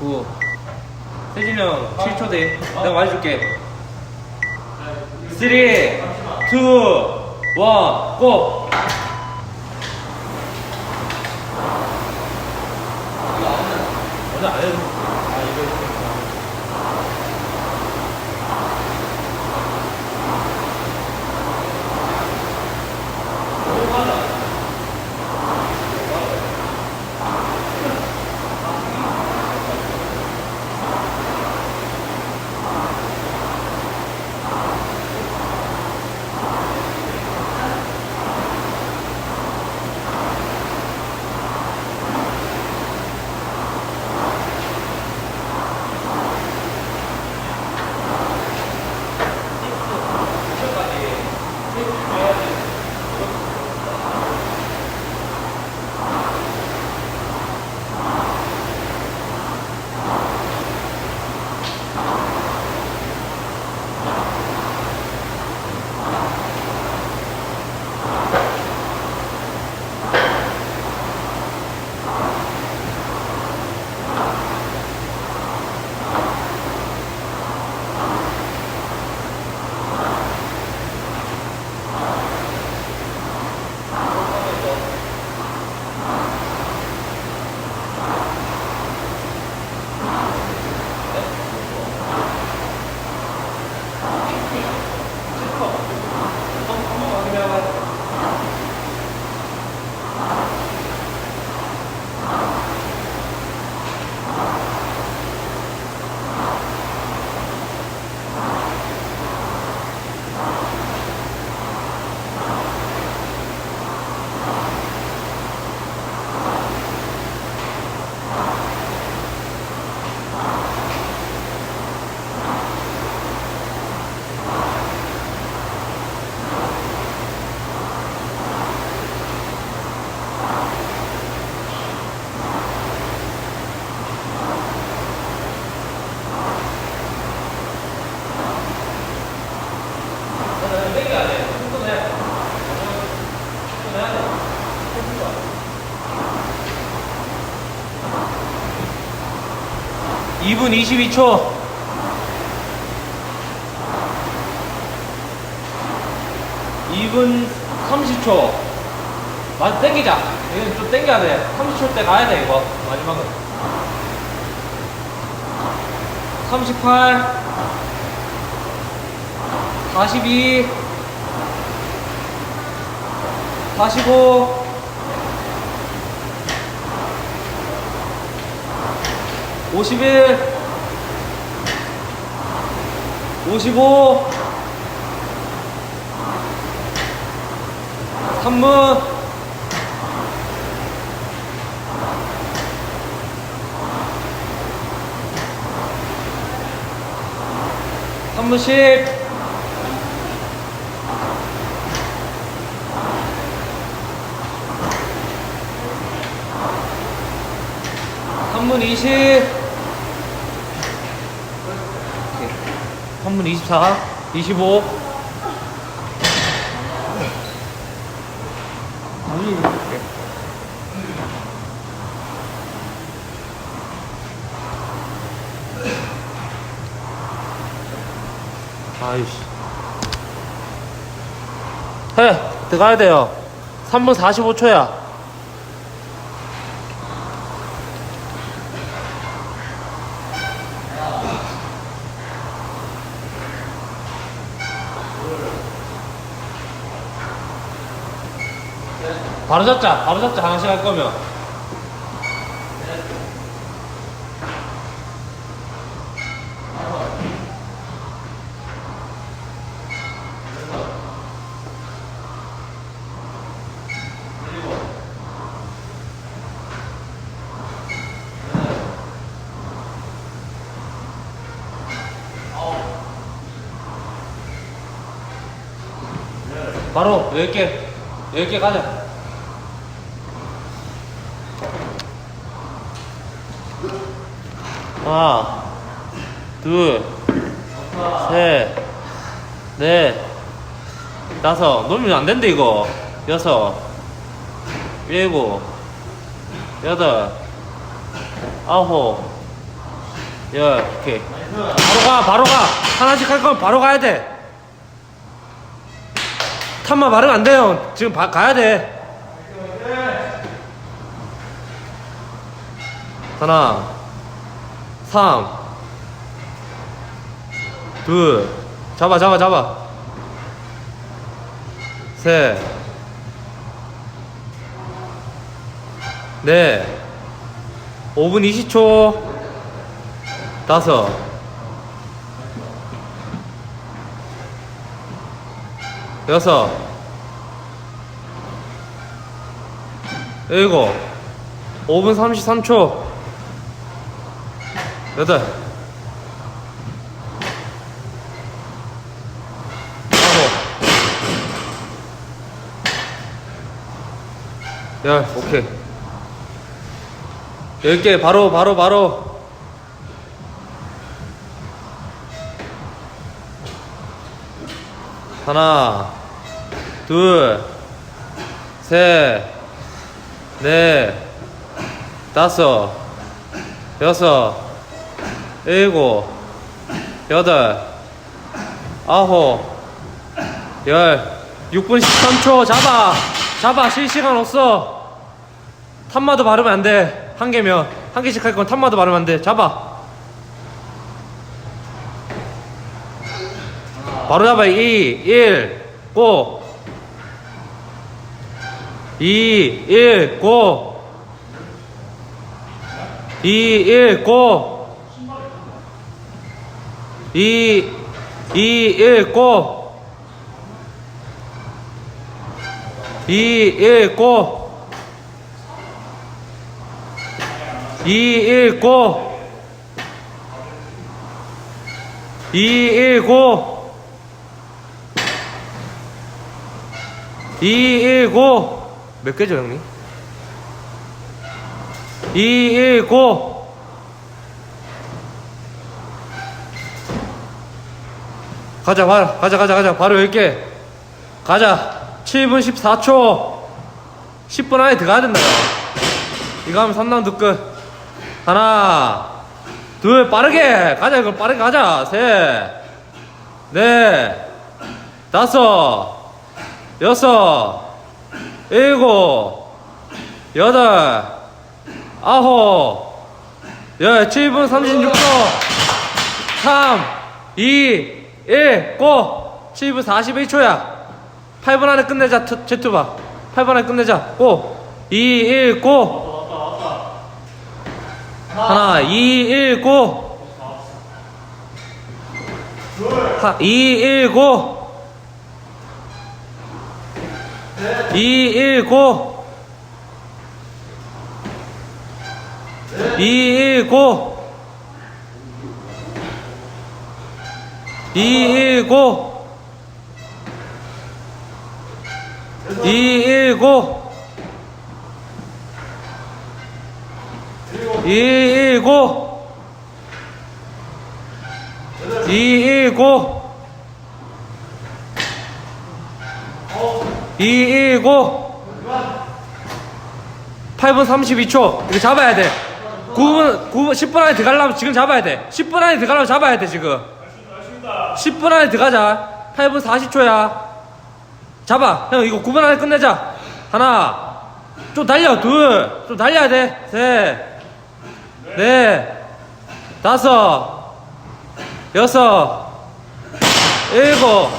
9 세진이 형 7초 뒤 내가 말해줄게. 3 2 1 고! 안 해도 2분 22초. 2분 30초. 맞아 땡기자. 이건 좀 땡겨야 돼. 30초 때 가야 돼 이거. 마지막은. 38 42 45 51 55 3분 3분 10 3분 20 3분 24 25 아이씨. 해 들어가야 돼요. 3분 45초야 바로 잡자. 바로 잡자. 화장실 갈 거면. 바로 10개 10개 가자 하나 둘 셋 넷 다섯 놓으면 안 된대 이거 여섯 일곱 여덟 아홉 야, 오케이. 바로 가, 바로 가. 하나씩 할 거면 바로 가야 돼. 탑만 바르면 안 돼요. 지금 바, 가야 돼. 하나, 삼, 둘, 잡아, 잡아, 잡아. 셋, 넷, 5분 20초, 다섯, 여섯, 일곱, 5분 33초, 여덟, 아홉, 열, 오케이. 열 개. 바로 바로 바로. 하나, 둘, 셋, 넷, 다섯, 여섯, 일곱, 여덟, 아홉, 열, 6분 13초 잡아, 잡아, 쉴 시간 없어. 탑마도 바르면 안 돼. 한 개면 한 개씩 할건 탑마도 바르면 안 돼. 잡아. 바로 잡아. 2, 1, 고. 2, 1, 고. 2, 1, 고. 2, 2, 1, 고. 2, 1, 고. 2, 1, 고. 2, 1, 고. 2, 1, 고. 몇 개죠, 형님? 2, 1, 고. 가자, 바 가자, 가자, 가자. 바로 10개. 가자. 7분 14초. 10분 안에 들어가야 된다. 이거 하면 3라운드 끝. 하나, 둘, 빠르게. 가자, 이거 빠르게 가자. 셋, 넷, 다섯, 여섯, 일곱, 여덟, 아홉, 열, 7분 36초. 3, 2, 1, 고! 7분 41초야. 8분 안에 끝내자, 트- 제투바. 8분 안에 끝내자. 고! 2, 1, 고! 하나, 2, 1, 고! 하, 2, 1, 고! 2, 1, 고! 2, 1, 고! 2, 1, 고! 2, 1, 고! 2, 1, 고! 2, 1, 고! 2, 1, 고! 8분 32초. 이거 잡아야 돼. 9분, 9분, 10분 안에 들어가려면 지금 잡아야 돼. 10분 안에 들어가려면 잡아야 돼, 지금. 10분 안에 들어가자. 8분 40초야. 잡아. 형, 이거 9분 안에 끝내자. 하나. 좀 달려. 둘. 좀 달려야 돼. 셋. 넷. 다섯. 여섯. 일곱.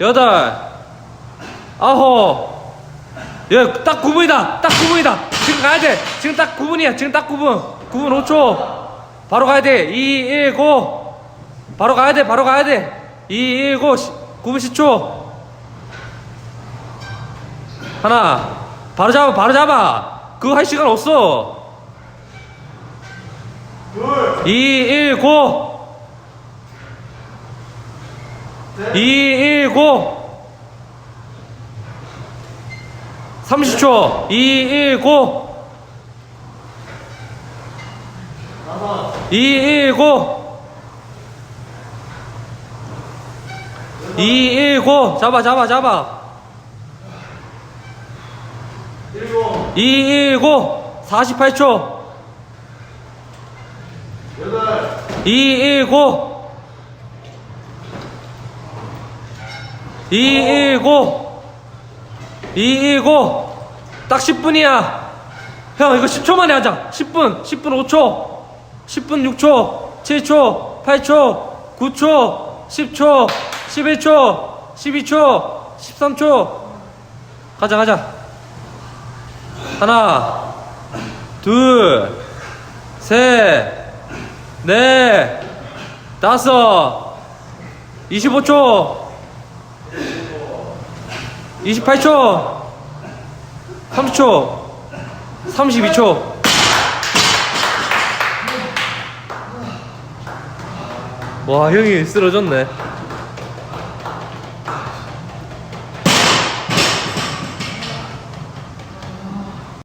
여덟. 아홉. 예, 딱 9분이다. 딱 9분이다. 지금 가야 돼. 지금 딱 9분이야. 지금 딱 9분. 9분 5초. 바로 가야 돼. 2, 1, 고. 바로 가야 돼. 바로 가야 돼. 2, 1, 고. 9분 10초. 하나. 바로 잡아. 바로 잡아. 그거 할 시간 없어. 2, 1, 고. 2, 1, 고. 30초. 2, 1, 고. 2, 1, 고. 2, 1, 고. 잡아, 잡아, 잡아. 2, 1, 고. 48초. 2, 1, 고! 2, 1, 고! 2, 1, 고! 딱 10분이야! 형, 이거 10초 만에 하자! 10분! 10분 5초! 10분 6초! 7초! 8초! 9초! 10초! 11초! 12초! 13초! 가자, 가자! 하나, 둘, 셋, 넷, 다섯, 25초, 28초, 30초, 32초. 와, 형이 쓰러졌네.